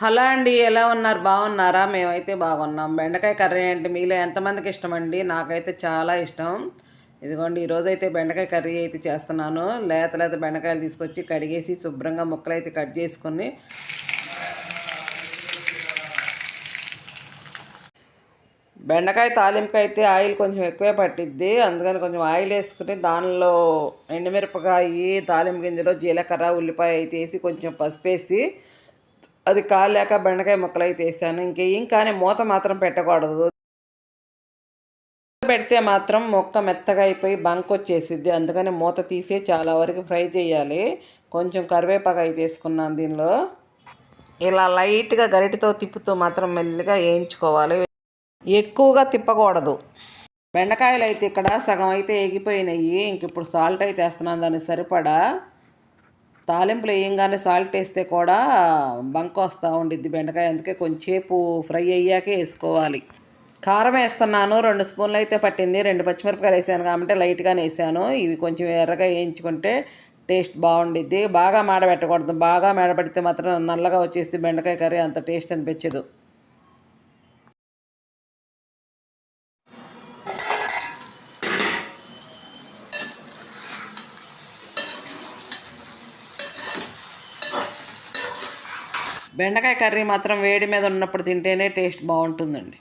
Hello అండి ఎలా ఉన్నారు? బాగున్నారా? మేమైతే బాగున్నాం. బెండకాయ కర్రీ అంటే మీలో ఎంతమందికి ఇష్టం అండి నాకైతే చాలా ఇష్టం. ఇదిగోండి ఈరోజు అయితే బెండకాయ కర్రీ అయితే చేస్తున్నాను. లేత లేత బెండకాయలు తీసుకొచ్చి కడిగేసి శుభ్రంగా ముక్కలు అయితే కట్ చేసుకుని బెండకాయ తాలింపుకి అయితే ఆయిల్ కొంచెం ఎక్కువే పట్టిద్ది. అందుకని కొంచెం ఆయిల్ వేసుకుని దానిలో ఎండుమిరపకాయ తాలింపు గింజలో జీలకర్ర ఉల్లిపాయ అయితే వేసి కొంచెం పసుపు వేసి అది కాలేక బెండకాయ ముక్కలు అయితే వేసాను ఇంకేం కానీ మూత మాత్రం పెట్టకూడదు. పెడితే మాత్రం మొక్క మెత్తగా అయిపోయి బంక్ వచ్చేసిద్ది. అందుకని మూత తీసి చాలా వరకు ఫ్రై చేయాలి. కొంచెం కరివేపాకు అయితే వేసుకున్నాను దీనిలో. ఇలా లైట్గా గరిటితో తిప్పుతూ మాత్రం మెల్లిగా వేయించుకోవాలి. ఎక్కువగా తిప్పకూడదు. బెండకాయలు అయితే ఇక్కడ సగం అయితే ఎగిపోయినాయి ఇంక ఇప్పుడు సాల్ట్ అయితే వేస్తున్నాను దానికి సరిపడా తాలింపులు వేయంగానే సాల్ట్ వేస్తే కూడా బంక వస్తూ ఉండిద్ది బెండకాయ. అందుకే కొంచెంసేపు ఫ్రై అయ్యాకే వేసుకోవాలి. కారం వేస్తున్నాను. రెండు స్పూన్లు అయితే పట్టింది. రెండు పచ్చిమిరపకాయలు వేసాను కాబట్టి లైట్గానే వేసాను. ఇవి కొంచెం ఎర్రగా వేయించుకుంటే టేస్ట్ బాగుండిద్ది. బాగా మాడబెట్టకూడదు. బాగా మాడబెడితే మాత్రం నల్లగా వచ్చేసి బెండకాయ కర్రీ అంత టేస్ట్ అనిపించదు. బెండకాయ కర్రీ మాత్రం వేడి మీద ఉన్నప్పుడు తింటేనే టేస్ట్ బాగుంటుందండి.